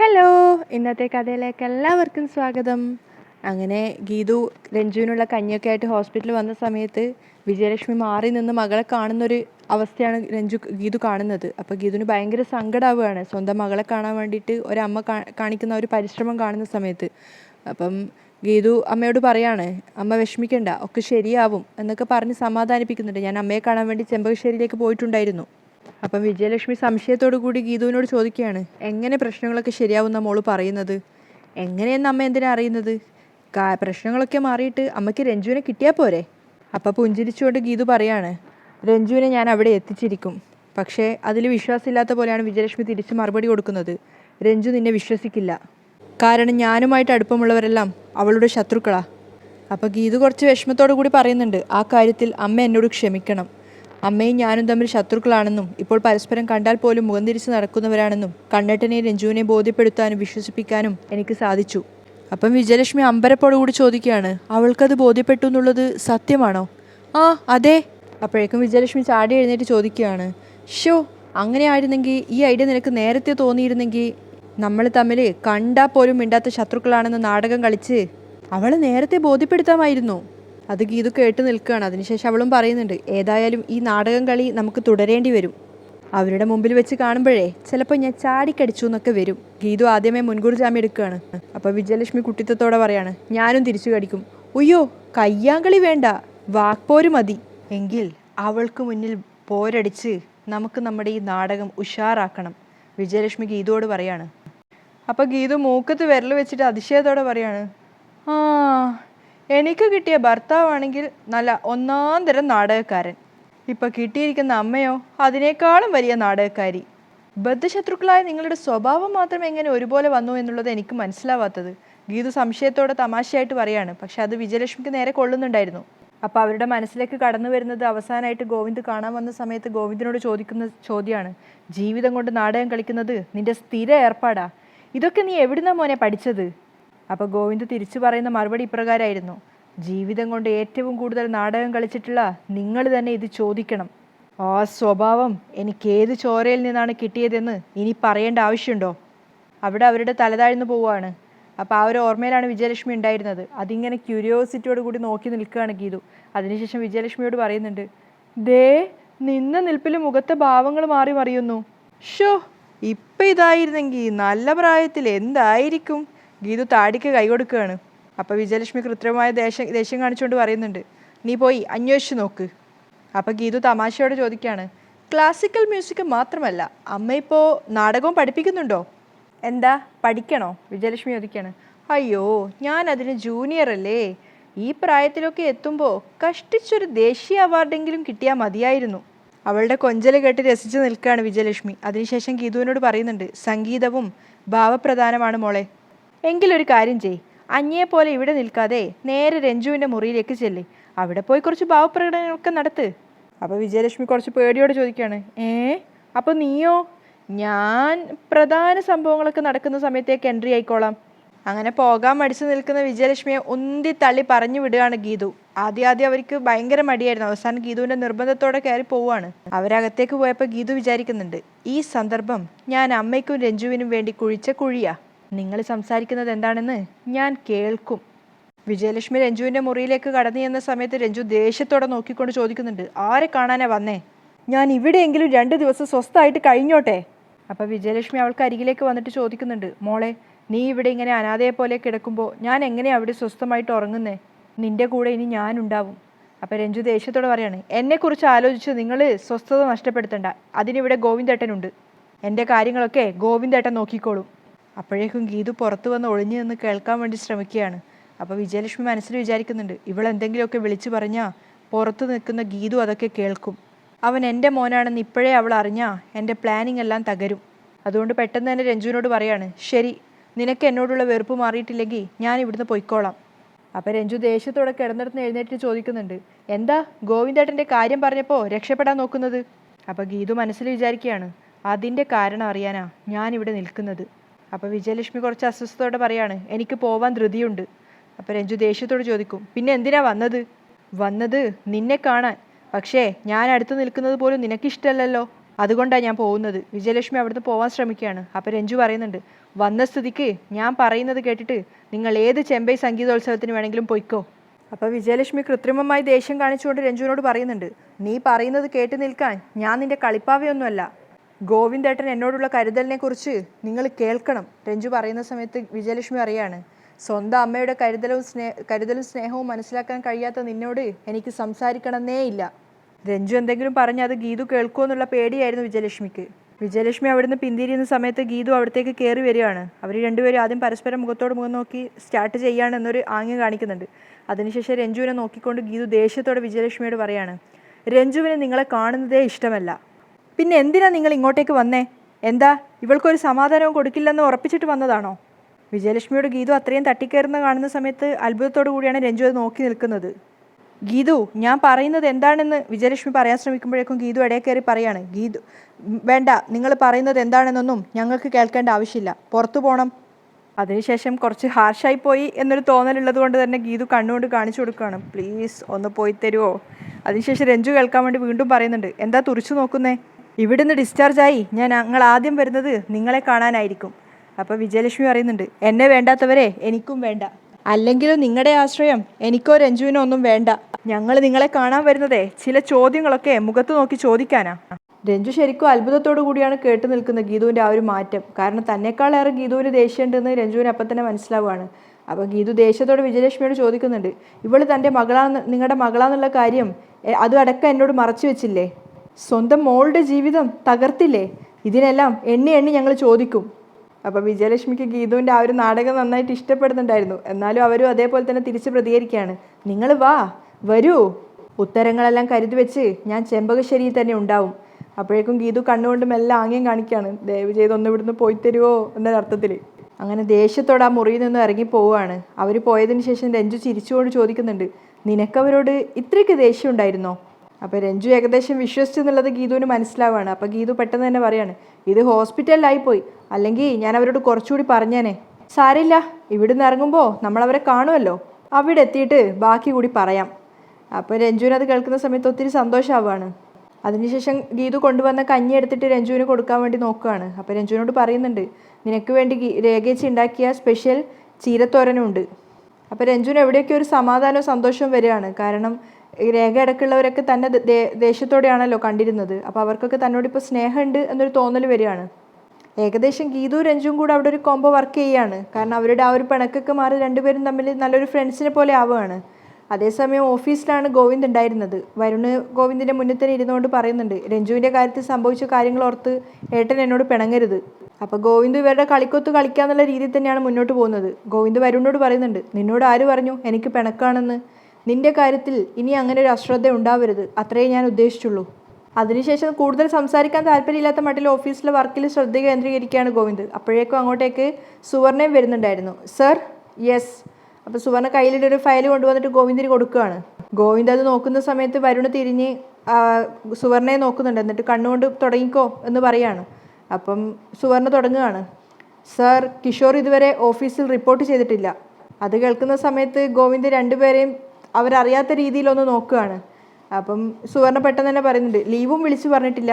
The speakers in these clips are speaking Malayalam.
ഹലോ ഇന്നത്തെ കഥയിലേക്ക് എല്ലാവർക്കും സ്വാഗതം. അങ്ങനെ ഗീതു രഞ്ജുവിനുള്ള കഞ്ഞിയൊക്കെ ആയിട്ട് ഹോസ്പിറ്റലിൽ വന്ന സമയത്ത് വിജയലക്ഷ്മി മാറി നിന്ന് മകളെ കാണുന്നൊരു അവസ്ഥയാണ് രഞ്ജു ഗീതു കാണുന്നത്. അപ്പോൾ ഗീതുവിന് ഭയങ്കര സങ്കടമാവുകയാണ് സ്വന്തം മകളെ കാണാൻ വേണ്ടിയിട്ട് ഒരമ്മ കാണിക്കുന്ന ഒരു പരിശ്രമം കാണുന്ന സമയത്ത്. അപ്പം ഗീതു അമ്മയോട് പറയാണ് അമ്മ വിഷമിക്കണ്ട ഒക്കെ ശരിയാവും എന്നൊക്കെ പറഞ്ഞ് സമാധാനിപ്പിക്കുന്നുണ്ട്. ഞാൻ അമ്മയെ കാണാൻ വേണ്ടി ചെമ്പകശ്ശേരിയിലേക്ക് പോയിട്ടുണ്ടായിരുന്നു. അപ്പം വിജയലക്ഷ്മി സംശയത്തോടു കൂടി ഗീതുവിനോട് ചോദിക്കുകയാണ് എങ്ങനെ പ്രശ്നങ്ങളൊക്കെ ശരിയാവുന്ന മോൾ പറയുന്നത്? എങ്ങനെയെന്ന് അമ്മ എന്തിനാ അറിയുന്നത്? പ്രശ്നങ്ങളൊക്കെ മാറിയിട്ട് അമ്മയ്ക്ക് രഞ്ജുവിനെ കിട്ടിയാൽ പോരെ? അപ്പം പുഞ്ചിരിച്ചുകൊണ്ട് ഗീതു പറയാണ് രഞ്ജുവിനെ ഞാൻ അവിടെ എത്തിച്ചിരിക്കും. പക്ഷേ അതിൽ വിശ്വാസമില്ലാത്ത പോലെയാണ് വിജയലക്ഷ്മി തിരിച്ച് മറുപടി കൊടുക്കുന്നത്. രഞ്ജു നിന്നെ വിശ്വസിക്കില്ല. കാരണം ഞാനുമായിട്ട് അടുപ്പമുള്ളവരെല്ലാം അവളുടെ ശത്രുക്കളാ. അപ്പോൾ ഗീതു കുറച്ച് വിഷമത്തോടു കൂടി പറയുന്നുണ്ട് ആ കാര്യത്തിൽ അമ്മ എന്നോട് ക്ഷമിക്കണം. അമ്മയും ഞാനും തമ്മിൽ ശത്രുക്കളാണെന്നും ഇപ്പോൾ പരസ്പരം കണ്ടാൽ പോലും മുഖം തിരിച്ച് നടക്കുന്നവരാണെന്നും കണ്ണേട്ടനെ രഞ്ജുവിനെ ബോധ്യപ്പെടുത്താനും വിശ്വസിപ്പിക്കാനും എനിക്ക് സാധിച്ചു. അപ്പം വിജയലക്ഷ്മി അമ്പരപ്പോടുകൂടി ചോദിക്കുകയാണ് അവൾക്കത് ബോധ്യപ്പെട്ടു എന്നുള്ളത് സത്യമാണോ? ആ അതെ. അപ്പോഴേക്കും വിജയലക്ഷ്മി ചാടി എഴുന്നേറ്റ് ചോദിക്കുകയാണ് ഷോ അങ്ങനെ ആയിരുന്നെങ്കിൽ ഈ ഐഡിയ നിനക്ക് നേരത്തെ തോന്നിയിരുന്നെങ്കിൽ നമ്മൾ തമ്മിൽ കണ്ടാൽ പോലും മിണ്ടാത്ത ശത്രുക്കളാണെന്ന് നാടകം കളിച്ച് അവളെ നേരത്തെ ബോധ്യപ്പെടുത്താമായിരുന്നു. അത് ഗീതു കേട്ട് നിൽക്കുകയാണ്. അതിനുശേഷം അവളും പറയുന്നുണ്ട് ഏതായാലും ഈ നാടകം കളി നമുക്ക് തുടരേണ്ടി വരും. അവരുടെ മുമ്പിൽ വെച്ച് കാണുമ്പോഴേ ചിലപ്പോൾ ഞാൻ ചാടിക്കടിച്ചു എന്നൊക്കെ വരും. ഗീതു ആദ്യമേ മുൻകൂർ ജാമ്യം എടുക്കുകയാണ്. അപ്പോൾ വിജയലക്ഷ്മി കുട്ടിത്തത്തോടെ പറയാണ് ഞാനും തിരിച്ചു കടിക്കും. ഉയ്യോ കയ്യാങ്കളി വേണ്ട. വാക്പോര് മതി. എങ്കിൽ അവൾക്ക് മുന്നിൽ പോരടിച്ച് നമുക്ക് നമ്മുടെ ഈ നാടകം ഉഷാറാക്കണം വിജയലക്ഷ്മി ഗീതുവോട് പറയാണ്. അപ്പോൾ ഗീതു മൂക്കത്ത് വിരൽ വെച്ചിട്ട് അതിശയത്തോടെ പറയാണ് ആ എനിക്ക് കിട്ടിയ ഭർത്താവാണെങ്കിൽ നല്ല ഒന്നാം തരം നാടകക്കാരൻ. ഇപ്പൊ കിട്ടിയിരിക്കുന്ന അമ്മയോ അതിനേക്കാളും വലിയ നാടകക്കാരി. ബദ്ധശത്രുക്കളായ നിങ്ങളുടെ സ്വഭാവം മാത്രം എങ്ങനെ ഒരുപോലെ വന്നു എന്നുള്ളത് എനിക്ക് മനസ്സിലാവാത്തത്. ഗീതു സംശയത്തോടെ തമാശയായിട്ട് പറയാണ്. പക്ഷെ അത് വിജയലക്ഷ്മിക്ക് നേരെ കൊള്ളുന്നുണ്ടായിരുന്നു. അപ്പൊ അവരുടെ മനസ്സിലേക്ക് കടന്നു വരുന്നത് അവസാനമായിട്ട് ഗോവിന്ദ് കാണാൻ വന്ന സമയത്ത് ഗോവിന്ദിനോട് ചോദിക്കുന്ന ചോദ്യമാണ്. ജീവിതം കൊണ്ട് നാടകം കളിക്കുന്നത് നിന്റെ സ്ഥിര ഏർപ്പാടാ. ഇതൊക്കെ നീ എവിടുന്ന മോനെ പഠിച്ചത്? അപ്പോൾ ഗോവിന്ദ് തിരിച്ചു പറയുന്ന മറുപടി ഇപ്രകാരമായിരുന്നു ജീവിതം കൊണ്ട് ഏറ്റവും കൂടുതൽ നാടകം കളിച്ചിട്ടുള്ള നിങ്ങൾ തന്നെ ഇത് ചോദിക്കണം. ആ സ്വഭാവം എനിക്ക് ഏത് ചോരയിൽ നിന്നാണ് കിട്ടിയതെന്ന് ഇനി പറയേണ്ട ആവശ്യമുണ്ടോ? അവിടെ അവരുടെ തലതാഴ്ന്നു പോവുകയാണ്. അപ്പോൾ ആ ഒരു ഓർമ്മയിലാണ് വിജയലക്ഷ്മി ഉണ്ടായിരുന്നത്. അതിങ്ങനെ ക്യൂരിയോസിറ്റിയോട് കൂടി നോക്കി നിൽക്കുകയാണ് ഗീതു. അതിനുശേഷം വിജയലക്ഷ്മിയോട് പറയുന്നുണ്ട് ദേ നിന്ന നിൽപ്പിൽ മുഖത്തെ ഭാവങ്ങൾ മാറി മറിയുന്നു. ഷോ ഇപ്പം ഇതായിരുന്നെങ്കിൽ നല്ല പ്രായത്തിൽ എന്തായിരിക്കും? ഗീതു താടിക്ക് കൈ കൊടുക്കുകയാണ്. അപ്പോൾ വിജയലക്ഷ്മി കൃത്രിമമായ ദേഷ്യം ദേഷ്യം കാണിച്ചുകൊണ്ട് പറയുന്നുണ്ട് നീ പോയി അന്വേഷിച്ച് നോക്ക്. അപ്പോൾ ഗീതു തമാശയോടെ ചോദിക്കുകയാണ് ക്ലാസിക്കൽ മ്യൂസിക് മാത്രമല്ല അമ്മ ഇപ്പോൾ നാടകവും പഠിപ്പിക്കുന്നുണ്ടോ? എന്താ പഠിക്കണോ? വിജയലക്ഷ്മി ചോദിക്കുകയാണ് അയ്യോ ഞാൻ അതിന് ജൂനിയർ അല്ലേ? ഈ പ്രായത്തിലൊക്കെ എത്തുമ്പോൾ കഷ്ടിച്ചൊരു ദേശീയ അവാർഡെങ്കിലും കിട്ടിയാൽ മതിയായിരുന്നു. അവളുടെ കൊഞ്ചൽ കെട്ടി രസിച്ച് നിൽക്കുകയാണ് വിജയലക്ഷ്മി. അതിനുശേഷം ഗീതുവിനോട് പറയുന്നുണ്ട് സംഗീതവും ഭാവപ്രധാനമാണ് മോളെ. എങ്കിലൊരു കാര്യം ചെയ്. അഞ്ഞയെ പോലെ ഇവിടെ നിൽക്കാതെ നേരെ രഞ്ജുവിന്റെ മുറിയിലേക്ക് ചെല്ല്. അവിടെ പോയി കുറച്ച് ഭാവപ്രകടനങ്ങളൊക്കെ നടത്ത്. അപ്പോൾ വിജയലക്ഷ്മി കുറച്ച് പേടിയോടെ ചോദിക്കുകയാണ് ഏ? അപ്പോൾ നീയോ? ഞാൻ പ്രധാന സംഭവങ്ങളൊക്കെ നടക്കുന്ന സമയത്തേക്ക് എൻട്രി ആയിക്കോളാം. അങ്ങനെ പോകാൻ മടിച്ചു നിൽക്കുന്ന വിജയലക്ഷ്മിയെ ഉന്തി തള്ളി പറഞ്ഞു വിടുകയാണ് ഗീതു. ആദ്യം ആദ്യം അവർക്ക് ഭയങ്കര മടിയായിരുന്നു. അവസാനം ഗീതുവിന്റെ നിർബന്ധത്തോടെ കയറി പോവുകയാണ്. അവരകത്തേക്ക് പോയപ്പോൾ ഗീതു വിചാരിക്കുന്നുണ്ട് ഈ സന്ദർഭം ഞാൻ അമ്മയ്ക്കും രഞ്ജുവിനും വേണ്ടി കുഴിച്ച കുഴിയാ. നിങ്ങൾ സംസാരിക്കുന്നത് എന്താണെന്ന് ഞാൻ കേൾക്കും. വിജയലക്ഷ്മി രഞ്ജുവിന്റെ മുറിയിലേക്ക് കടന്നു ചെന്ന സമയത്ത് രഞ്ജു ദേഷ്യത്തോടെ നോക്കിക്കൊണ്ട് ചോദിക്കുന്നുണ്ട് ആരെ കാണാനാ വന്നേ? ഞാൻ ഇവിടെയെങ്കിലും രണ്ട് ദിവസം സ്വസ്ഥമായിട്ട് കഴിഞ്ഞോട്ടെ? അപ്പോൾ വിജയലക്ഷ്മി അവൾക്ക് അരികിലേക്ക് വന്നിട്ട് ചോദിക്കുന്നുണ്ട് മോളെ നീ ഇവിടെ ഇങ്ങനെ അനാഥയെ പോലെ കിടക്കുമ്പോൾ ഞാൻ എങ്ങനെയാ അവിടെ സ്വസ്ഥമായിട്ട് ഉറങ്ങുന്നേ? നിന്റെ കൂടെ ഇനി ഞാനുണ്ടാവും. അപ്പോൾ രഞ്ജു ദേഷ്യത്തോടെ പറയാണ് എന്നെക്കുറിച്ച് ആലോചിച്ച് നിങ്ങൾ സ്വസ്ഥത നഷ്ടപ്പെടുത്തണ്ട. അതിനിവിടെ ഗോവിന്ദേട്ടനുണ്ട്. എന്റെ കാര്യങ്ങളൊക്കെ ഗോവിന്ദേട്ടൻ നോക്കിക്കോളും. അപ്പോഴേക്കും ഗീതു പുറത്തു വന്ന് ഒളിഞ്ഞു നിന്ന് കേൾക്കാൻ വേണ്ടി ശ്രമിക്കുകയാണ്. അപ്പോൾ വിജയലക്ഷ്മി മനസ്സിൽ വിചാരിക്കുന്നുണ്ട് ഇവളെന്തെങ്കിലുമൊക്കെ വിളിച്ചു പറഞ്ഞാൽ പുറത്ത് നിൽക്കുന്ന ഗീതു അതൊക്കെ കേൾക്കും. അവൻ എന്റെ മോനാണെന്ന് ഇപ്പോഴേ അവൾ അറിഞ്ഞാൽ എന്റെ പ്ലാനിങ് എല്ലാം തകരും. അതുകൊണ്ട് പെട്ടെന്ന് തന്നെ രഞ്ജുവിനോട് പറയാണ് ശരി നിനക്ക് എന്നോടുള്ള വെറുപ്പ് മാറിയിട്ടില്ലെങ്കിൽ ഞാൻ ഇവിടുന്ന് പൊയ്ക്കോളാം. അപ്പോൾ രഞ്ജു ദേഷ്യത്തോടെ കിടന്നിടത്ത് എഴുന്നേറ്റ് ചോദിക്കുന്നുണ്ട് എന്താ ഗോവിന്ദേട്ടന്റെ കാര്യം പറഞ്ഞപ്പോൾ രക്ഷപ്പെടാൻ നോക്കുന്നത്? അപ്പോൾ ഗീതു മനസ്സിൽ വിചാരിക്കുകയാണ് അതിന്റെ കാരണം അറിയാനാ ഞാനിവിടെ നിൽക്കുന്നത്. അപ്പോൾ വിജയലക്ഷ്മി കുറച്ച് അസ്വസ്ഥതയോടെ പറയാണ് എനിക്ക് പോവാൻ ധൃതിയുണ്ട്. അപ്പോൾ രഞ്ജു ദേഷ്യത്തോട് ചോദിക്കും പിന്നെ എന്തിനാ വന്നത്? വന്നത് നിന്നെ കാണാൻ. പക്ഷേ ഞാൻ അടുത്ത് നിൽക്കുന്നത് പോലും നിനക്കിഷ്ടമല്ലല്ലോ അതുകൊണ്ടാണ് ഞാൻ പോകുന്നത്. വിജയലക്ഷ്മി അവിടുന്ന് പോകാൻ ശ്രമിക്കുകയാണ്. അപ്പോൾ രഞ്ജു പറയുന്നുണ്ട് വന്ന സ്ഥിതിക്ക് ഞാൻ പറയുന്നത് കേട്ടിട്ട് നിങ്ങൾ ഏത് ചെമ്പൈ സംഗീതോത്സവത്തിന് വേണമെങ്കിലും പൊയ്ക്കോ. അപ്പോൾ വിജയലക്ഷ്മി കൃത്രിമമായി ദേഷ്യം കാണിച്ചുകൊണ്ട് രഞ്ജുവിനോട് പറയുന്നുണ്ട് നീ പറയുന്നത് കേട്ട് നിൽക്കാൻ ഞാൻ നിന്റെ കളിപ്പാവയൊന്നുമല്ല. ഗോവിന്ദേട്ടൻ എന്നോടുള്ള കരുതലിനെ കുറിച്ച് നിങ്ങൾ കേൾക്കണം. രഞ്ജു പറയുന്ന സമയത്ത് വിജയലക്ഷ്മി അറിയാണ്. സ്വന്തം അമ്മയുടെ കരുതലും സ്നേ കരുതലും സ്നേഹവും മനസ്സിലാക്കാൻ കഴിയാത്ത നിന്നോട് എനിക്ക് സംസാരിക്കണമെന്നേ ഇല്ല. രഞ്ജു എന്തെങ്കിലും പറഞ്ഞ് അത് ഗീതു കേൾക്കുമോ എന്നുള്ള പേടിയായിരുന്നു വിജയലക്ഷ്മിക്ക്. വിജയലക്ഷ്മി അവിടുന്ന് പിന്തിരിയുന്ന സമയത്ത് ഗീതു അവിടത്തേക്ക് കയറി വരികയാണ്. അവർ രണ്ടുപേരും ആദ്യം പരസ്പരം മുഖത്തോട് മുഖം നോക്കി സ്റ്റാർട്ട് ചെയ്യാണ് എന്നൊരു ആംഗ്യം കാണിക്കുന്നുണ്ട്. അതിനുശേഷം രഞ്ജുവിനെ നോക്കിക്കൊണ്ട് ഗീതു ദേഷ്യത്തോടെ വിജയലക്ഷ്മിയോട് പറയാണ് രഞ്ജുവിനെ നിങ്ങളെ കാണുന്നതേ ഇഷ്ടമല്ല. പിന്നെ എന്തിനാ നിങ്ങൾ ഇങ്ങോട്ടേക്ക് വന്നേ? എന്താ? ഇവൾക്കൊരു സമാധാനവും കൊടുക്കില്ലെന്ന് ഉറപ്പിച്ചിട്ട് വന്നതാണോ? വിജയലക്ഷ്മിയോട് ഗീതു അത്രയും തട്ടിക്കയറുന്ന കാണുന്ന സമയത്ത് അത്ഭുതത്തോടു കൂടിയാണ് രഞ്ജു അത് നോക്കി നിൽക്കുന്നത്. ഗീതു ഞാൻ പറയുന്നത് എന്താണെന്ന് വിജയലക്ഷ്മി പറയാൻ ശ്രമിക്കുമ്പോഴേക്കും ഗീതു ഇടയിൽ കയറി പറയാണ്. ഗീതു വേണ്ട നിങ്ങൾ പറയുന്നത് എന്താണെന്നൊന്നും ഞങ്ങൾക്ക് കേൾക്കേണ്ട ആവശ്യമില്ല. പുറത്തു പോകണം അതിനുശേഷം കുറച്ച് ഹാർഷായി പോയി എന്നൊരു തോന്നലുള്ളത് കൊണ്ട് തന്നെ ഗീതു കണ്ണുകൊണ്ട് കാണിച്ചു കൊടുക്കുകയാണ്. പ്ലീസ് ഒന്ന് പോയി തരുമോ അതിനുശേഷം രഞ്ജു കേൾക്കാൻ വേണ്ടി വീണ്ടും പറയുന്നുണ്ട്. എന്താ തുറിച്ചു നോക്കുന്നേ? ഇവിടുന്ന് ഡിസ്ചാർജ് ആയി. ഞാൻ ഞങ്ങൾ ആദ്യം വരുന്നത് നിങ്ങളെ കാണാനായിരിക്കും. അപ്പോൾ വിജയലക്ഷ്മി പറയുന്നുണ്ട് എന്നെ വേണ്ടാത്തവരെ എനിക്കും വേണ്ട. അല്ലെങ്കിലും നിങ്ങളുടെ ആശ്രയം എനിക്കോ രഞ്ജുവിനോ ഒന്നും വേണ്ട. ഞങ്ങൾ നിങ്ങളെ കാണാൻ വരുന്നതേ ചില ചോദ്യങ്ങളൊക്കെ മുഖത്ത് നോക്കി ചോദിക്കാനാ. രഞ്ജു ശരിക്കും അത്ഭുതത്തോടു കൂടിയാണ് കേട്ടു നിൽക്കുന്നത് ഗീതുവിന്റെ ആ ഒരു മാറ്റം. കാരണം തന്നെക്കാളേറെ ഗീതുവിന് ദേഷ്യമുണ്ടെന്ന് രഞ്ജുവിന് അപ്പം തന്നെ മനസ്സിലാവുകയാണ്. അപ്പോൾ ഗീതു ദേഷ്യത്തോട് വിജയലക്ഷ്മിയോട് ചോദിക്കുന്നുണ്ട് ഇവൾ തന്റെ മകളാന്ന് നിങ്ങളുടെ മകളാന്നുള്ള കാര്യം അതും അടക്കം എന്നോട് മറച്ചു വെച്ചില്ലേ? സ്വന്തം മോളുടെ ജീവിതം തകർത്തില്ലേ? ഇതിനെല്ലാം എണ്ണി എണ്ണി ഞങ്ങൾ ചോദിക്കും. അപ്പോൾ വിജയലക്ഷ്മിക്ക് ഗീതുവിന്റെ ആ ഒരു നാടകം നന്നായിട്ട് ഇഷ്ടപ്പെടുന്നുണ്ടായിരുന്നു. എന്നാലും അവരും അതേപോലെ തന്നെ തിരിച്ച് പ്രതികരിക്കുകയാണ്. നിങ്ങൾ വാ വരൂ. ഉത്തരങ്ങളെല്ലാം കരുതി വെച്ച് ഞാൻ ചെമ്പകശ്ശേരിയിൽ തന്നെ ഉണ്ടാവും. അപ്പോഴേക്കും ഗീതു കണ്ണുകൊണ്ട് മെല്ലെ ആംഗ്യം കാണിക്കുകയാണ്. ദയവ് ചെയ്ത് ഒന്ന് ഇവിടുന്ന് പോയി തരുമോ എന്നൊരർത്ഥത്തിൽ അങ്ങനെ ദേഷ്യത്തോടെ ആ മുറിയിൽ നിന്ന് ഇറങ്ങി പോവുകയാണ്. അവർ പോയതിന് ശേഷം രഞ്ജു ചിരിച്ചുകൊണ്ട് ചോദിക്കുന്നുണ്ട് നിനക്കവരോട് ഇത്രയ്ക്ക് ദേഷ്യം ഉണ്ടായിരുന്നോ അപ്പോൾ രഞ്ജു ഏകദേശം വിശ്വസിച്ചു എന്നുള്ളത് ഗീതുവിന് മനസ്സിലാവുകയാണ് അപ്പോൾ ഗീതു പെട്ടെന്ന് തന്നെ പറയാണ് ഇത് ഹോസ്പിറ്റലിലായി പോയി. അല്ലെങ്കിൽ ഞാൻ അവരോട് കുറച്ചുകൂടി പറഞ്ഞേനെ. സാരില്ല ഇവിടുന്ന് ഇറങ്ങുമ്പോൾ നമ്മൾ അവരെ കാണുമല്ലോ അവിടെ എത്തിയിട്ട് ബാക്കി കൂടി പറയാം. അപ്പോൾ രഞ്ജുവിന് അത് കേൾക്കുന്ന സമയത്ത് ഒത്തിരി സന്തോഷമാവുകയാണ് അതിനുശേഷം ഗീതു കൊണ്ടുവന്ന കഞ്ഞി എടുത്തിട്ട് രഞ്ജുവിന് കൊടുക്കാൻ വേണ്ടി നോക്കുകയാണ്. അപ്പോൾ രഞ്ജുവിനോട് പറയുന്നുണ്ട് നിനക്ക് വേണ്ടി രേഖേച്ചി ഉണ്ടാക്കിയ സ്പെഷ്യൽ ചീരത്തോരനുണ്ട് അപ്പോൾ രഞ്ജുവിന് എവിടെയൊക്കെ ഒരു സമാധാനവും സന്തോഷവും വരികയാണ്. കാരണം ഈ രേഖ തന്നെ ദേഷ്യത്തോടെയാണല്ലോ കണ്ടിരുന്നത്. അപ്പോൾ അവർക്കൊക്കെ തന്നോട് ഇപ്പോൾ സ്നേഹമുണ്ട് എന്നൊരു തോന്നൽ വരികയാണ്. ഏകദേശം ഗീതു രഞ്ജും കൂടെ അവിടെ ഒരു കോംബോ വർക്ക് ചെയ്യുകയാണ് കാരണം അവരുടെ ആ ഒരു പിണക്കൊക്കെ മാറി രണ്ടുപേരും തമ്മിൽ നല്ലൊരു ഫ്രണ്ട്സിനെ പോലെ ആവുകയാണ്. അതേസമയം ഓഫീസിലാണ് ഗോവിന്ദ് ഉണ്ടായിരുന്നത്. വരുണ് ഗോവിന്ദിന്റെ മുന്നിൽ തന്നെ ഇരുന്നുകൊണ്ട് പറയുന്നുണ്ട് രഞ്ജുവിന്റെ കാര്യത്തിൽ സംഭവിച്ച കാര്യങ്ങൾ ഓർത്ത് ഏട്ടൻ എന്നോട് പിണങ്ങരുത്. അപ്പോൾ ഗോവിന്ദ് ഇവരുടെ കളിക്കൊത്ത് കളിക്കാന്നുള്ള രീതിയിൽ തന്നെയാണ് മുന്നോട്ട് പോകുന്നത്. ഗോവിന്ദ് വരുണിനോട് പറയുന്നുണ്ട് നിന്നോട് ആര് പറഞ്ഞു? എനിക്ക് പിണക്കാണെന്ന്. നിന്റെ കാര്യത്തിൽ ഇനി അങ്ങനെ ഒരു അശ്രദ്ധ ഉണ്ടാവരുത്. അത്രയേ ഞാൻ ഉദ്ദേശിച്ചുള്ളൂ. അതിനുശേഷം കൂടുതൽ സംസാരിക്കാൻ താല്പര്യമില്ലാത്ത മട്ടിൽ ഓഫീസിലെ വർക്കിൽ ശ്രദ്ധ കേന്ദ്രീകരിക്കുകയാണ് ഗോവിന്ദ്. അപ്പോഴേക്കും അങ്ങോട്ടേക്ക് സുവർണയും വരുന്നുണ്ടായിരുന്നു. സർ? യെസ്. അപ്പോൾ സുവർണ കയ്യിലൊരു ഒരു ഫയൽ കൊണ്ടുവന്നിട്ട് ഗോവിന്ദിന് കൊടുക്കുകയാണ്. ഗോവിന്ദ് അത് നോക്കുന്ന സമയത്ത് വരുണ് തിരിഞ്ഞ് സുവർണയെ നോക്കുന്നുണ്ട്. എന്നിട്ട് കണ്ണുകൊണ്ട് തുടങ്ങിക്കോ എന്ന് പറയാണ്. അപ്പം സുവർണ തുടങ്ങുകയാണ്. സർ കിഷോർ ഇതുവരെ ഓഫീസിൽ റിപ്പോർട്ട് ചെയ്തിട്ടില്ല. അത് കേൾക്കുന്ന സമയത്ത് ഗോവിന്ദ് രണ്ടുപേരെയും അവരറിയാത്ത രീതിയിലൊന്ന് നോക്കുകയാണ്. അപ്പം സുവർണ പെട്ടെന്ന് തന്നെ പറയുന്നുണ്ട് ലീവും വിളിച്ചു പറഞ്ഞിട്ടില്ല.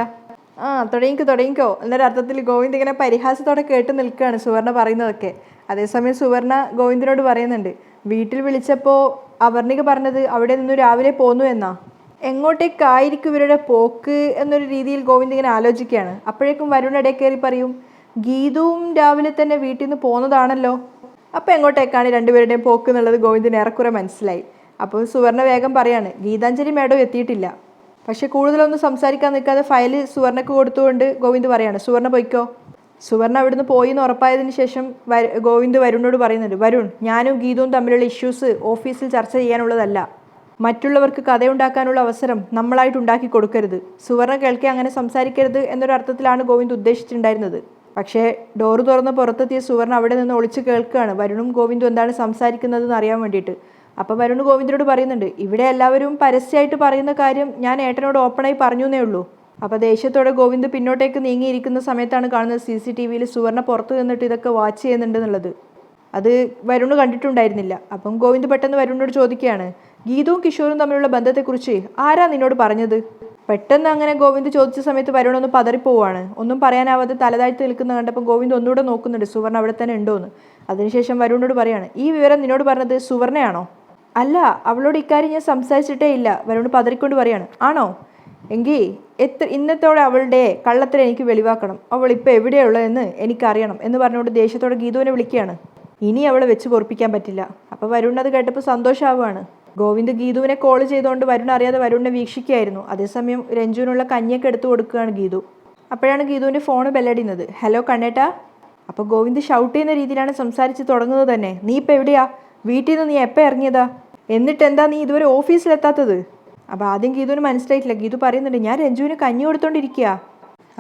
ആ തുടങ്ങിക്കോ തുടങ്ങിക്കോ. എന്നൊരു അർത്ഥത്തിൽ ഗോവിന്ദ് ഇങ്ങനെ പരിഹാസത്തോടെ കേട്ട് നിൽക്കുകയാണ് സുവർണ പറയുന്നതൊക്കെ. അതേസമയം സുവർണ ഗോവിന്ദിനോട് പറയുന്നുണ്ട് വീട്ടിൽ വിളിച്ചപ്പോൾ അവർണിക പറഞ്ഞത് അവിടെ നിന്ന് രാവിലെ പോന്നു എന്നാ? എങ്ങോട്ടേക്കായിരിക്കും ഇവരുടെ പോക്ക്? എന്നൊരു രീതിയിൽ ഗോവിന്ദ് ഇങ്ങനെ ആലോചിക്കുകയാണ്. അപ്പോഴേക്കും വരുൺ ഇടയിൽ കയറി പറയും ഗീതുവും രാവിലെ തന്നെ വീട്ടിൽ നിന്ന് പോകുന്നതാണല്ലോ അപ്പോൾ എങ്ങോട്ടേക്കാണ് രണ്ടുപേരുടെയും പോക്ക് എന്നുള്ളത് ഗോവിന്ദിന് ഏറെക്കുറെ മനസ്സിലായി. അപ്പോൾ സുവർണ വേഗം പറയാണ് ഗീതാഞ്ജലി മേഡം എത്തിയിട്ടില്ല. പക്ഷെ കൂടുതലൊന്നും സംസാരിക്കാൻ നിൽക്കാതെ ഫയൽ സുവർണക്ക് കൊടുത്തുകൊണ്ട് ഗോവിന്ദ് പറയാണ് സുവർണ പൊയ്ക്കോ? സുവർണ അവിടുന്ന് പോയി എന്ന് ഉറപ്പായതിനു ശേഷം ഗോവിന്ദ് വരുണിനോട് പറയുന്നുണ്ട് വരുൺ ഞാനും ഗീതവും തമ്മിലുള്ള ഇഷ്യൂസ് ഓഫീസിൽ ചർച്ച ചെയ്യാനുള്ളതല്ല. മറ്റുള്ളവർക്ക് കഥയുണ്ടാക്കാനുള്ള അവസരം നമ്മളായിട്ട് ഉണ്ടാക്കി കൊടുക്കരുത്. സുവർണ കേൾക്കെ അങ്ങനെ സംസാരിക്കരുത് എന്നൊരു അർത്ഥത്തിലാണ് ഗോവിന്ദ് ഉദ്ദേശിച്ചിട്ടുണ്ടായിരുന്നത്. പക്ഷേ ഡോറ് തുറന്ന് പുറത്തെത്തിയ സുവർണ അവിടെ നിന്ന് ഒളിച്ചു കേൾക്കുകയാണ്. വരുണും ഗോവിന്ദും എന്താണ് സംസാരിക്കുന്നതെന്ന് അറിയാൻ വേണ്ടിയിട്ട്. അപ്പോൾ വരുൺ ഗോവിന്ദനോട് പറയുന്നുണ്ട് ഇവിടെ എല്ലാവരും പരസ്യമായിട്ട് പറയുന്ന കാര്യം ഞാൻ ഏട്ടനോട് ഓപ്പണായി പറഞ്ഞു എന്നേ ഉള്ളൂ. അപ്പോൾ ദേഷ്യത്തോടെ ഗോവിന്ദ് പിന്നോട്ടേക്ക് നീങ്ങിയിരിക്കുന്ന സമയത്താണ് കാണുന്നത് സി സി ടി വിയിൽ സുവർണ പുറത്ത് നിന്നിട്ട് ഇതൊക്കെ വാച്ച് ചെയ്യുന്നുണ്ട് എന്നുള്ളത്. അത് വരുണ് കണ്ടിട്ടുണ്ടായിരുന്നില്ല. അപ്പം ഗോവിന്ദ് പെട്ടെന്ന് വരുണിനോട് ചോദിക്കുകയാണ് ഗീതവും കിഷോറും തമ്മിലുള്ള ബന്ധത്തെക്കുറിച്ച് ആരാ നിന്നോട് പറഞ്ഞത്? പെട്ടെന്ന് അങ്ങനെ ഗോവിന്ദ് ചോദിച്ച സമയത്ത് വരുൺ ഒന്ന് പതറിപ്പോവാണ്. ഒന്നും പറയാനാവാതെ തലതാഴ്ത്തി നിൽക്കുന്ന കണ്ടപ്പോൾ ഗോവിന്ദ് ഒന്നുകൂടെ നോക്കുന്നുണ്ട് സുവർണ അവിടെ തന്നെ ഉണ്ടോ എന്ന് അതിനുശേഷം വരുണിനോട് പറയാണ് ഈ വിവരം നിന്നോട് പറഞ്ഞത് സുവർണയാണോ? അല്ല അവളോട് ഇക്കാര്യം ഞാൻ സംസാരിച്ചിട്ടേ ഇല്ല. വരോട് പതറിക്കൊണ്ട് പറയാണ്. ആണോ? എങ്കിൽ എത്ര ഇന്നത്തോടെ അവളുടെ കള്ളത്തിൽ എനിക്ക് വെളിവാക്കണം. അവൾ ഇപ്പോൾ എവിടെയുള്ളതെന്ന് എനിക്കറിയണം എന്ന് പറഞ്ഞുകൊണ്ട് ദേഷ്യത്തോടെ ഗീതുവിനെ വിളിക്കുകയാണ്. ഇനി അവളെ വെച്ച് പൊറപ്പിക്കാൻ പറ്റില്ല. അപ്പോൾ വരുൺ അത് കേട്ടപ്പോൾ സന്തോഷമാവുകയാണ് ഗോവിന്ദ് ഗീതുവിനെ കോൾ ചെയ്തുകൊണ്ട് വരുൺ അറിയാതെ വരുണിനെ വീക്ഷിക്കുകയായിരുന്നു. അതേസമയം രഞ്ജുവിനുള്ള കഞ്ഞിയൊക്കെ എടുത്തു കൊടുക്കുകയാണ് ഗീതു. അപ്പോഴാണ് ഗീതുവിന്റെ ഫോൺ ബെല്ലടിയുന്നത്. ഹലോ കണ്ണേട്ടാ. അപ്പോൾ ഗോവിന്ദ് ഷൗട്ട് ചെയ്യുന്ന രീതിയിലാണ് സംസാരിച്ച് തുടങ്ങുന്നത് തന്നെ. നീ ഇപ്പോൾ എവിടെയാ? വീട്ടിൽ നിന്ന് നീ എപ്പോൾ ഇറങ്ങിയതാ? എന്നിട്ട് എന്താ നീ ഇതുവരെ ഓഫീസിലെത്താത്തത്? അപ്പോൾ ആദ്യം ഗീതുവിന് മനസ്സിലായിട്ടില്ല. ഗീതു പറയുന്നുണ്ട് ഞാൻ രഞ്ജുവിന് കഞ്ഞി കൊടുത്തോണ്ടിരിക്കുക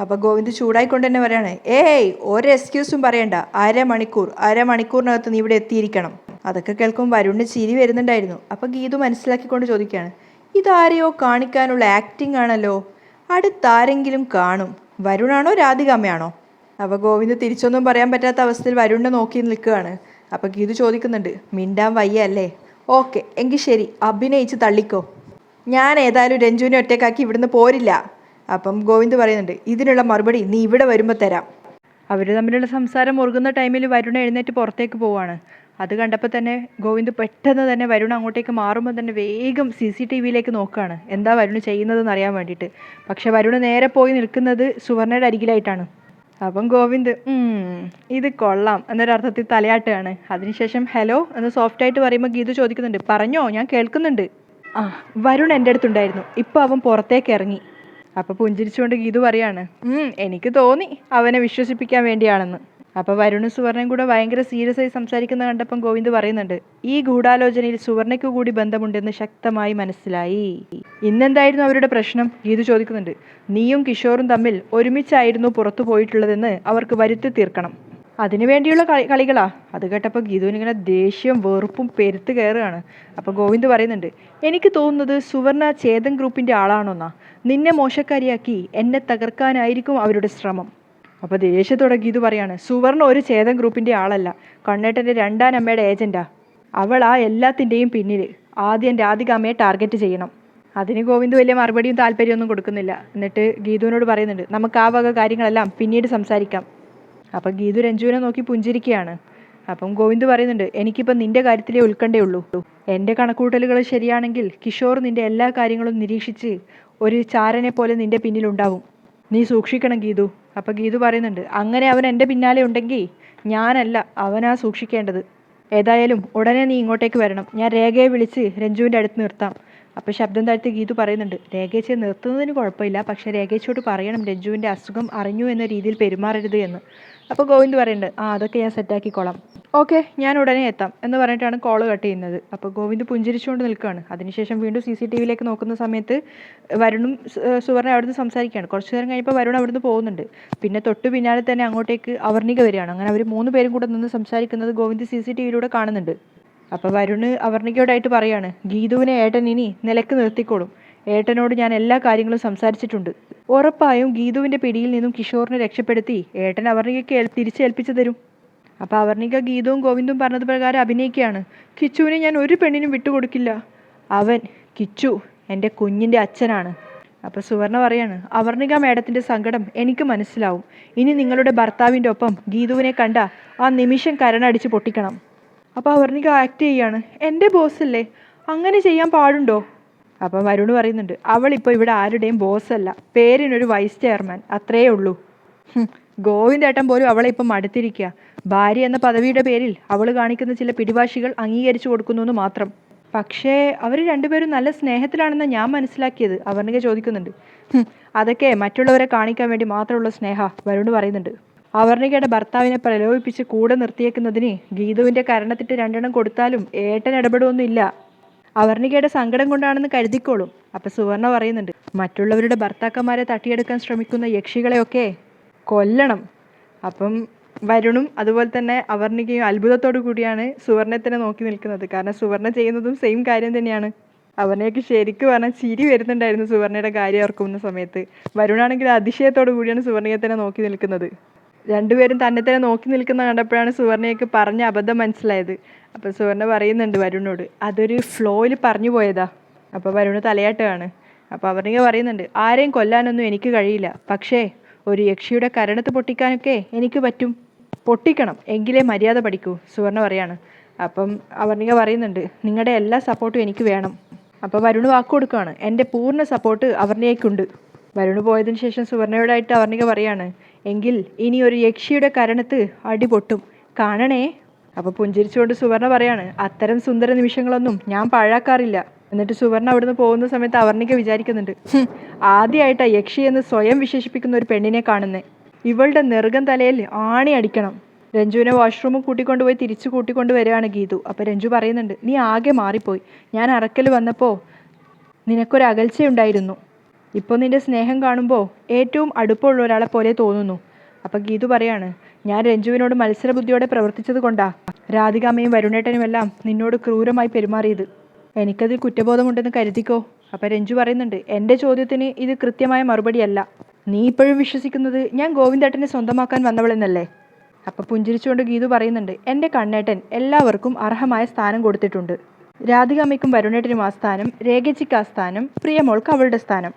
അപ്പോൾ ഗോവിന്ദ് ചൂടായിക്കൊണ്ട് തന്നെ പറയാണ് ഏയ് ഒരു എക്സ്ക്യൂസും പറയണ്ട. അരമണിക്കൂർ അരമണിക്കൂറിനകത്ത് നീ ഇവിടെ എത്തിയിരിക്കണം. അതൊക്കെ കേൾക്കുമ്പോൾ വരുണിന് ചിരി വരുന്നുണ്ടായിരുന്നു. അപ്പോൾ ഗീതു മനസ്സിലാക്കിക്കൊണ്ട് ചോദിക്കുകയാണ് ഇതാരെയോ കാണിക്കാനുള്ള ആക്ടിംഗ് ആണല്ലോ? അടുത്താരെങ്കിലും കാണും. വരുണാണോ രാധികാമ്മയാണോ? അപ്പോൾ ഗോവിന്ദ് തിരിച്ചൊന്നും പറയാൻ പറ്റാത്ത അവസ്ഥയിൽ വരുണിനെ നോക്കി നിൽക്കുകയാണ്. അപ്പോൾ ഗീതു ചോദിക്കുന്നുണ്ട് മിണ്ടാൻ വയ്യ അല്ലേ ഓക്കെ എങ്കിൽ ശരി. അഭിനയിച്ച് തള്ളിക്കോ. ഞാൻ ഏതായാലും രഞ്ജുവിനെ ഒറ്റക്കാക്കി ഇവിടുന്ന് പോരില്ല. അപ്പം ഗോവിന്ദ് പറയുന്നുണ്ട് ഇതിനുള്ള മറുപടി നീ ഇവിടെ വരുമ്പോൾ തരാം. അവർ തമ്മിലുള്ള സംസാരം മുറുകുന്ന ടൈമിൽ വരുണ എഴുന്നേറ്റ് പുറത്തേക്ക് പോവാണ്. അത് കണ്ടപ്പോൾ തന്നെ ഗോവിന്ദ് പെട്ടെന്ന് തന്നെ വരുൺ അങ്ങോട്ടേക്ക് മാറുമ്പോൾ തന്നെ വേഗം സി സി ടി വിയിലേക്ക് നോക്കുകയാണ് എന്താ വരുൺ ചെയ്യുന്നതെന്ന് അറിയാൻ വേണ്ടിയിട്ട്. പക്ഷേ വരുൺ നേരെ പോയി നിൽക്കുന്നത് സുവർണയുടെ അരികിലായിട്ടാണ്. അപ്പം ഗോവിന്ദ് ഇത് കൊള്ളാം എന്നൊരർത്ഥത്തിൽ തലയാട്ടുകയാണ്. അതിനുശേഷം ഹലോ എന്ന് സോഫ്റ്റ് ആയിട്ട് പറയുമ്പോൾ ഗീതു ചോദിക്കുന്നുണ്ട് പറഞ്ഞോ ഞാൻ കേൾക്കുന്നുണ്ട്. ആ വരുൺ എന്റെ അടുത്തുണ്ടായിരുന്നു. ഇപ്പോൾ അവൻ പുറത്തേക്ക് ഇറങ്ങി. അപ്പോൾ പുഞ്ചിരിച്ചുകൊണ്ട് ഗീതു പറയാണ് "ഉം, എനിക്ക് തോന്നി അവനെ വിശ്വസിപ്പിക്കാൻ വേണ്ടിയാണെന്ന്. അപ്പോൾ വരുണും സുവർണയും കൂടെ ഭയങ്കര സീരിയസ് ആയി സംസാരിക്കുന്ന കണ്ടപ്പം ഗോവിന്ദ് പറയുന്നുണ്ട് ഈ ഗൂഢാലോചനയിൽ സുവർണയ്ക്ക് കൂടി ബന്ധമുണ്ടെന്ന് ശക്തമായി മനസ്സിലായി. ഇന്നെന്തായിരുന്നു അവരുടെ പ്രശ്നം? ഗീതു ചോദിക്കുന്നുണ്ട് നീയും കിഷോറും തമ്മിൽ ഒരുമിച്ചായിരുന്നു പുറത്തു പോയിട്ടുള്ളതെന്ന് അവർക്ക് വരുത്തി തീർക്കണം. അതിനു വേണ്ടിയുള്ള കളി കളികളാ. അത് കേട്ടപ്പോൾ ഗീതുവിനിങ്ങനെ ദേഷ്യം വെറുപ്പും പെരുത്ത് കയറുകയാണ്. അപ്പോൾ ഗോവിന്ദ് പറയുന്നുണ്ട് എനിക്ക് തോന്നുന്നത് സുവർണ ചേതൻ ഗ്രൂപ്പിന്റെ ആളാണോന്നാ. നിന്നെ മോശക്കാരിയാക്കി എന്നെ തകർക്കാനായിരിക്കും അവരുടെ ശ്രമം. അപ്പോൾ ദേഷ്യത്തോടെ ഗീതു പറയാണ്. സുവർണ ഒരു ചേതൻ ഗ്രൂപ്പിന്റെ ആളല്ല. കണ്ണേട്ടന്റെ രണ്ടാം അമ്മയുടെ ഏജന്റാ അവൾ ആ എല്ലാത്തിന്റെയും പിന്നിൽ ആദ്യം രാധികാമ്മയെ ടാർഗറ്റ് ചെയ്യണം. അതിന് ഗോവിന്ദ് വലിയ മറുപടിയും താല്പര്യമൊന്നും കൊടുക്കുന്നില്ല. എന്നിട്ട് ഗീതുവിനോട് പറയുന്നുണ്ട് നമുക്ക് ആ വക കാര്യങ്ങളെല്ലാം പിന്നീട് സംസാരിക്കാം. അപ്പം ഗീതു രഞ്ജുവിനെ നോക്കി പുഞ്ചിരിക്കുകയാണ്. അപ്പം ഗോവിന്ദ് പറയുന്നുണ്ട് എനിക്കിപ്പം നിന്റെ കാര്യത്തിലേ ഉൾക്കണ്ടേ ഉള്ളൂ. എന്റെ കണക്കൂട്ടലുകൾ ശരിയാണെങ്കിൽ കിഷോർ നിന്റെ എല്ലാ കാര്യങ്ങളും നിരീക്ഷിച്ച് ഒരു ചാരനെ പോലെ നിന്റെ പിന്നിലുണ്ടാവും. നീ സൂക്ഷിക്കണം ഗീതു. അപ്പം ഗീതു പറയുന്നുണ്ട് അങ്ങനെ അവൻ എന്റെ പിന്നാലെ ഉണ്ടെങ്കിൽ ഞാനല്ല അവനാ സൂക്ഷിക്കേണ്ടത്. ഏതായാലും ഉടനെ നീ ഇങ്ങോട്ടേക്ക് വരണം. ഞാൻ രേഖയെ വിളിച്ച് രഞ്ജുവിന്റെ അടുത്ത് നിർത്താം. അപ്പോൾ ശബ്ദം താഴ്ത്തി ഗീതു പറയുന്നുണ്ട് രേഖേച്ചെ നിർത്തുന്നതിന് കുഴപ്പമില്ല പക്ഷേ രേഖേച്ചോട് പറയണം രഞ്ജുവിന്റെ അസുഖം അറിഞ്ഞു എന്ന രീതിയിൽ പെരുമാറരുത് എന്ന്. അപ്പോൾ ഗോവിന്ദ് പറയുന്നുണ്ട് ആ അതൊക്കെ ഞാൻ സെറ്റാക്കിക്കോളാം ഓക്കെ ഞാൻ ഉടനെ എത്താം എന്ന് പറഞ്ഞിട്ടാണ് കോൾ കട്ട് ചെയ്യുന്നത്. അപ്പോൾ ഗോവിന്ദ് പുഞ്ചിരിച്ചുകൊണ്ട് നിൽക്കുകയാണ് അതിനുശേഷം വീണ്ടും സി സി ടി വിയിലേക്ക് നോക്കുന്ന സമയത്ത് വരുണും സുവർണ അവിടുന്ന് സംസാരിക്കുകയാണ്. കുറച്ച് നേരം കഴിഞ്ഞപ്പോൾ വരുൺ അവിടുന്ന് പോകുന്നുണ്ട്. പിന്നെ തൊട്ട് പിന്നാലെ തന്നെ അങ്ങോട്ടേക്ക് അവർണിക വരികയാണ്. അങ്ങനെ അവർ മൂന്ന് പേരും കൂടെ നിന്ന് സംസാരിക്കുന്നത് ഗോവിന്ദ് സി സി ടി വിയിലൂടെ കാണുന്നുണ്ട്. അപ്പോൾ വരുണ് അവർണികയോടായിട്ട് പറയാണ് ഗീതുവിനെ ഏട്ടൻ ഇനി നിലയ്ക്ക് നിർത്തിക്കോളും. ഏട്ടനോട് ഞാൻ എല്ലാ കാര്യങ്ങളും സംസാരിച്ചിട്ടുണ്ട്. ഉറപ്പായും ഗീതുവിന്റെ പിടിയിൽ നിന്നും കിഷോറിനെ രക്ഷപ്പെടുത്തി ഏട്ടൻ അവർണികയ്ക്ക് തിരിച്ചേൽപ്പിച്ചു തരും. അപ്പോൾ അവർണിക ഗീതവും ഗോവിന്ദും പറഞ്ഞത് പ്രകാരം അഭിനയിക്കുകയാണ്. കിച്ചുവിനെ ഞാൻ ഒരു പെണ്ണിനും വിട്ടുകൊടുക്കില്ല. അവൻ കിച്ചു എന്റെ കുഞ്ഞിന്റെ അച്ഛനാണ്. അപ്പോൾ സുവർണ പറയാണ് അവർണിക മേഡത്തിന്റെ സങ്കടം എനിക്ക് മനസ്സിലാവും. ഇനി നിങ്ങളുടെ ഭർത്താവിന്റെ ഒപ്പം ഗീതുവിനെ കണ്ട ആ നിമിഷം കരണടിച്ച് പൊട്ടിക്കണം. അപ്പോൾ അവർണിക ആക്ട് ചെയ്യാണ് എന്റെ ബോസ് അല്ലേ? അങ്ങനെ ചെയ്യാൻ പാടുണ്ടോ? അപ്പം വരുണ് പറയുന്നുണ്ട് അവളിപ്പോൾ ഇവിടെ ആരുടെയും ബോസല്ല പേരിനൊരു വൈസ് ചെയർമാൻ അത്രയേ ഉള്ളൂ. ഗോവിന്ദേട്ടൻ പോലും അവളെ ഇപ്പം മടുത്തിരിക്കുക ഭാര്യ എന്ന പദവിയുടെ പേരിൽ അവൾ കാണിക്കുന്ന ചില പിടിവാശികൾ അംഗീകരിച്ചു കൊടുക്കുന്നു എന്ന് മാത്രം. പക്ഷേ അവർ രണ്ടുപേരും നല്ല സ്നേഹത്തിലാണെന്ന് ഞാൻ മനസ്സിലാക്കിയത്. അവർണിക ചോദിക്കുന്നുണ്ട് അതൊക്കെ മറ്റുള്ളവരെ കാണിക്കാൻ വേണ്ടി മാത്രമുള്ള സ്നേഹ? വരുണ് പറയുന്നുണ്ട് അവർണികയുടെ ഭർത്താവിനെ പ്രലോഭിപ്പിച്ച് കൂടെ നിർത്തിയേക്കുന്നതിന് ഗീതുവിന്റെ കരണത്തിട്ട് രണ്ടെണ്ണം കൊടുത്താലും ഏട്ടൻ ഇടപെടുമൊന്നുമില്ല അവർണികയുടെ സങ്കടം കൊണ്ടാണെന്ന് കരുതിക്കോളും. അപ്പം സുവർണ പറയുന്നുണ്ട് മറ്റുള്ളവരുടെ ഭർത്താക്കന്മാരെ തട്ടിയെടുക്കാൻ ശ്രമിക്കുന്ന യക്ഷികളെയൊക്കെ കൊല്ലണം. അപ്പം വരുണും അതുപോലെ തന്നെ അവർണികയും അത്ഭുതത്തോടു കൂടിയാണ് സുവർണയെ തന്നെ നോക്കി നിൽക്കുന്നത്. കാരണം സുവർണ ചെയ്യുന്നതും സെയിം കാര്യം തന്നെയാണ്. അവർണയൊക്കെ ശരിക്കും പറഞ്ഞാൽ ചിരി വരുന്നുണ്ടായിരുന്നു സുവർണയുടെ കാര്യം ഓർക്കുന്ന സമയത്ത്. വരുണാണെങ്കിൽ അതിശയത്തോടു കൂടിയാണ് സുവർണയെ തന്നെ നോക്കി നിൽക്കുന്നത്. രണ്ടുപേരും തന്നെ തന്നെ നോക്കി നിൽക്കുന്ന കണ്ടപ്പോഴാണ് സുവർണയ്ക്ക് പറഞ്ഞ അബദ്ധം മനസ്സിലായത്. അപ്പോൾ സുവർണ പറയുന്നുണ്ട് വരുണോട് അതൊരു ഫ്ലോയിൽ പറഞ്ഞു പോയതാ. അപ്പോൾ വരുണ് തലയാട്ടാണ്. അപ്പോൾ അവർണിക പറയുന്നുണ്ട് ആരെയും കൊല്ലാനൊന്നും എനിക്ക് കഴിയില്ല. പക്ഷേ ഒരു യക്ഷിയുടെ കരണത്ത് പൊട്ടിക്കാനൊക്കെ എനിക്ക് പറ്റും. പൊട്ടിക്കണം എങ്കിലേ മര്യാദ പഠിക്കൂ സുവർണ പറയാണ്. അപ്പം അവർണിക പറയുന്നുണ്ട് നിങ്ങളുടെ എല്ലാ സപ്പോർട്ടും എനിക്ക് വേണം. അപ്പോൾ വരുണ് വാക്ക് കൊടുക്കുകയാണ് എന്റെ പൂർണ സപ്പോർട്ട് അവർണികയ്ക്കുണ്ട് വരുണ് പോയതിന് ശേഷം സുവർണയോടായിട്ട് അവർണിക പറയാണ് എങ്കിൽ ഇനി ഒരു യക്ഷിയുടെ കരണത്ത് അടി പൊട്ടും. കാണണേ അപ്പോൾ പുഞ്ചിരിച്ചുകൊണ്ട് സുവർണ പറയാണ് അത്തരം സുന്ദര നിമിഷങ്ങളൊന്നും ഞാൻ പാഴാക്കാറില്ല. എന്നിട്ട് സുവർണ അവിടുന്ന് പോകുന്ന സമയത്ത് അവർണിക്ക വിചാരിക്കുന്നുണ്ട് "ഹും, ആദ്യമായിട്ടാ യക്ഷി എന്ന് സ്വയം വിശേഷിപ്പിക്കുന്ന ഒരു പെണ്ണിനെ കാണുന്നേ. ഇവളുടെ നെറുകം തലയിൽ ആണി അടിക്കണം. രഞ്ജുവിനെ വാഷ്റൂമിൽ കൂട്ടിക്കൊണ്ടുപോയി തിരിച്ചു കൂട്ടിക്കൊണ്ട് വരികയാണ് ഗീതു. അപ്പോൾ രഞ്ജു പറയുന്നുണ്ട് നീ ആകെ മാറിപ്പോയി. ഞാൻ അറക്കൽ വന്നപ്പോൾ നിനക്കൊരു അകൽച്ചയുണ്ടായിരുന്നു. ഇപ്പോൾ നിന്റെ സ്നേഹം കാണുമ്പോൾ ഏറ്റവും അടുപ്പമുള്ള ഒരാളെ പോലെ തോന്നുന്നു. അപ്പം ഗീതു പറയാണ് ഞാൻ രഞ്ജുവിനോട് മത്സരബുദ്ധിയോടെ പ്രവർത്തിച്ചത് കൊണ്ടാ. രാധികാമ്മയും വരുണേട്ടനുമെല്ലാം നിന്നോട് ക്രൂരമായി പെരുമാറിയത്. എനിക്കതിൽ കുറ്റബോധമുണ്ടെന്ന് കരുതിക്കോ? അപ്പം രഞ്ജു പറയുന്നുണ്ട് എന്റെ ചോദ്യത്തിന് ഇത് കൃത്യമായ മറുപടിയല്ല. നീ ഇപ്പോഴും വിശ്വസിക്കുന്നത് ഞാൻ ഗോവിന്ദേട്ടനെ സ്വന്തമാക്കാൻ വന്നവളെന്നല്ലേ? അപ്പം പുഞ്ചിരിച്ചുകൊണ്ട് ഗീതു പറയുന്നുണ്ട് എന്റെ കണ്ണേട്ടൻ എല്ലാവർക്കും അർഹമായ സ്ഥാനം കൊടുത്തിട്ടുണ്ട്. രാധികാമ്മയ്ക്കും വരുണേട്ടനും ആ സ്ഥാനം രേഖച്ചിക്ക് ആ സ്ഥാനം പ്രിയമോൾക്ക് അവളുടെ സ്ഥാനം.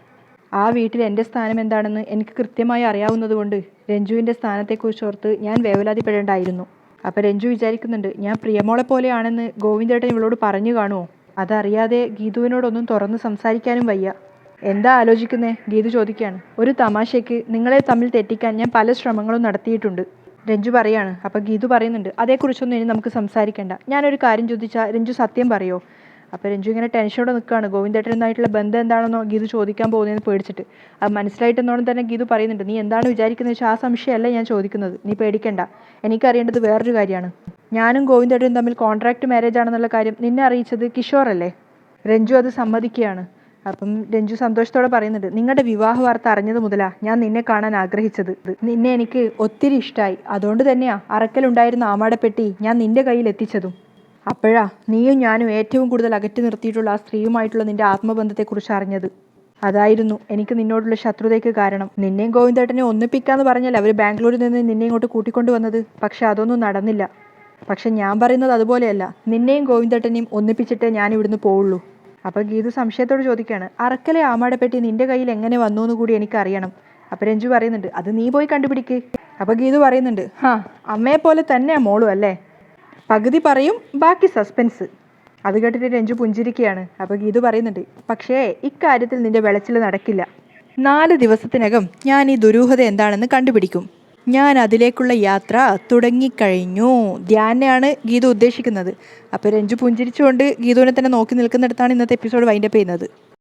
ആ വീട്ടിൽ എന്റെ സ്ഥാനം എന്താണെന്ന് എനിക്ക് കൃത്യമായി അറിയാവുന്നതുകൊണ്ട് രഞ്ജുവിന്റെ സ്ഥാനത്തെക്കുറിച്ച് ഓർത്ത് ഞാൻ വേവലാതിപ്പെടേണ്ടായിരുന്നു. അപ്പം രഞ്ജു വിചാരിക്കുന്നുണ്ട് ഞാൻ പ്രിയമോളെ പോലെയാണെന്ന് ഗോവിന്ദേട്ടൻ ഇവളോട് പറഞ്ഞു കാണുമോ? അതറിയാതെ ഗീതുവിനോടൊന്നും തുറന്ന് സംസാരിക്കാനും വയ്യ. എന്താ ആലോചിക്കുന്നേ? ഗീതു ചോദിക്കുകയാണ്. ഒരു തമാശയ്ക്ക് നിങ്ങളെ തമ്മിൽ തെറ്റിക്കാൻ ഞാൻ പല ശ്രമങ്ങളും നടത്തിയിട്ടുണ്ട് രഞ്ജു പറയാണ്. അപ്പോൾ ഗീതു പറയുന്നുണ്ട് അതേക്കുറിച്ചൊന്നും ഇനി നമുക്ക് സംസാരിക്കേണ്ട. ഞാനൊരു കാര്യം ചോദിച്ചാൽ രഞ്ജു സത്യം പറയോ? അപ്പോൾ രഞ്ജു ഇങ്ങനെ ടെൻഷനോടെ നിൽക്കുകയാണ് ഗോവിന്ദേട്ടനുമായിട്ടുള്ള ബന്ധം എന്താണെന്നോ ഗീതു ചോദിക്കാൻ പോകുന്നതെന്ന് പേടിച്ചിട്ട്. അത് മനസ്സിലായിട്ടെന്നോണം തന്നെ ഗീതു പറയുന്നുണ്ട്. നീ എന്താണ് വിചാരിക്കുന്നത് വെച്ചാൽ ആ സംശയമല്ല ഞാൻ ചോദിക്കുന്നത്. നീ പേടിക്കണ്ട. എനിക്കറിയേണ്ടത് വേറൊരു കാര്യമാണ്. ഞാനും ഗോവിന്ദേട്ടനും തമ്മിൽ കോൺട്രാക്ട് മാരേജ് ആണെന്നുള്ള കാര്യം നിന്നെ അറിയിച്ചത് കിഷോർ അല്ലേ? രഞ്ജു അത് സമ്മതിക്കുകയാണ്. അപ്പം രഞ്ജു സന്തോഷത്തോടെ പറയുന്നുണ്ട്. നിങ്ങളുടെ വിവാഹ വാർത്ത അറിഞ്ഞത് മുതലാ ഞാൻ നിന്നെ കാണാൻ ആഗ്രഹിച്ചത്. നിന്നെ എനിക്ക് ഒത്തിരി ഇഷ്ടമായി അതുകൊണ്ട് തന്നെയാ അറക്കലുണ്ടായിരുന്ന ആമാടപ്പെട്ടി ഞാൻ നിന്റെ കയ്യിൽ എത്തിച്ചതും. അപ്പോഴാ നീയും ഞാനും ഏറ്റവും കൂടുതൽ അകറ്റി നിർത്തിയിട്ടുള്ള ആ സ്ത്രീയുമായിട്ടുള്ള നിന്റെ ആത്മബന്ധത്തെക്കുറിച്ച് അറിഞ്ഞത്. അതായിരുന്നു എനിക്ക് നിന്നോടുള്ള ശത്രുതയ്ക്ക് കാരണം. നിന്നെയും ഗോവിന്ദേട്ടനെ ഒന്നിപ്പിക്കാന്ന് പറഞ്ഞാൽ അവർ ബാംഗ്ലൂരിൽ നിന്ന് നിന്നെ ഇങ്ങോട്ട് കൂട്ടിക്കൊണ്ടു വന്നത്. പക്ഷെ അതൊന്നും നടന്നില്ല. പക്ഷെ ഞാൻ പറയുന്നത് അതുപോലെയല്ല. നിന്നെയും ഗോവിന്ദേട്ടനെയും ഒന്നിപ്പിച്ചിട്ടേ ഞാൻ ഇവിടുന്ന് പോവുള്ളൂ. അപ്പോൾ ഗീതു സംശയത്തോട് ചോദിക്കുകയാണ് അറക്കലെ ആമാടപ്പെട്ടി നിന്റെ കയ്യിൽ എങ്ങനെ വന്നു എന്ന് കൂടി എനിക്കറിയണം അപ്പം രഞ്ജു പറയുന്നുണ്ട് അത് നീ പോയി കണ്ടുപിടിക്ക്. അപ്പോൾ ഗീതു പറയുന്നുണ്ട് ഹാ. അമ്മയെ പോലെ തന്നെയാ മോളും അല്ലേ? പകുതി പറയും ബാക്കി സസ്പെൻസ് അത് കേട്ടിട്ട് രഞ്ജു പുഞ്ചിരിക്കുകയാണ്. അപ്പോൾ ഗീതു പറയുന്നുണ്ട് പക്ഷേ ഇക്കാര്യത്തിൽ നിന്റെ വെളച്ചിൽ നടക്കില്ല. നാല് ദിവസത്തിനകം ഞാൻ ഈ ദുരൂഹത എന്താണെന്ന് കണ്ടുപിടിക്കും. ഞാൻ അതിലേക്കുള്ള യാത്ര തുടങ്ങിക്കഴിഞ്ഞു. ധ്യാനയാണ് ഗീത ഉദ്ദേശിക്കുന്നത്. അപ്പോൾ രഞ്ജു പുഞ്ചിരിച്ചുകൊണ്ട് ഗീതുവിനെ തന്നെ നോക്കി നിൽക്കുന്നിടത്താണ് ഇന്നത്തെ എപ്പിസോഡ് വൈൻഡപ്പ് ചെയ്യുന്നത്.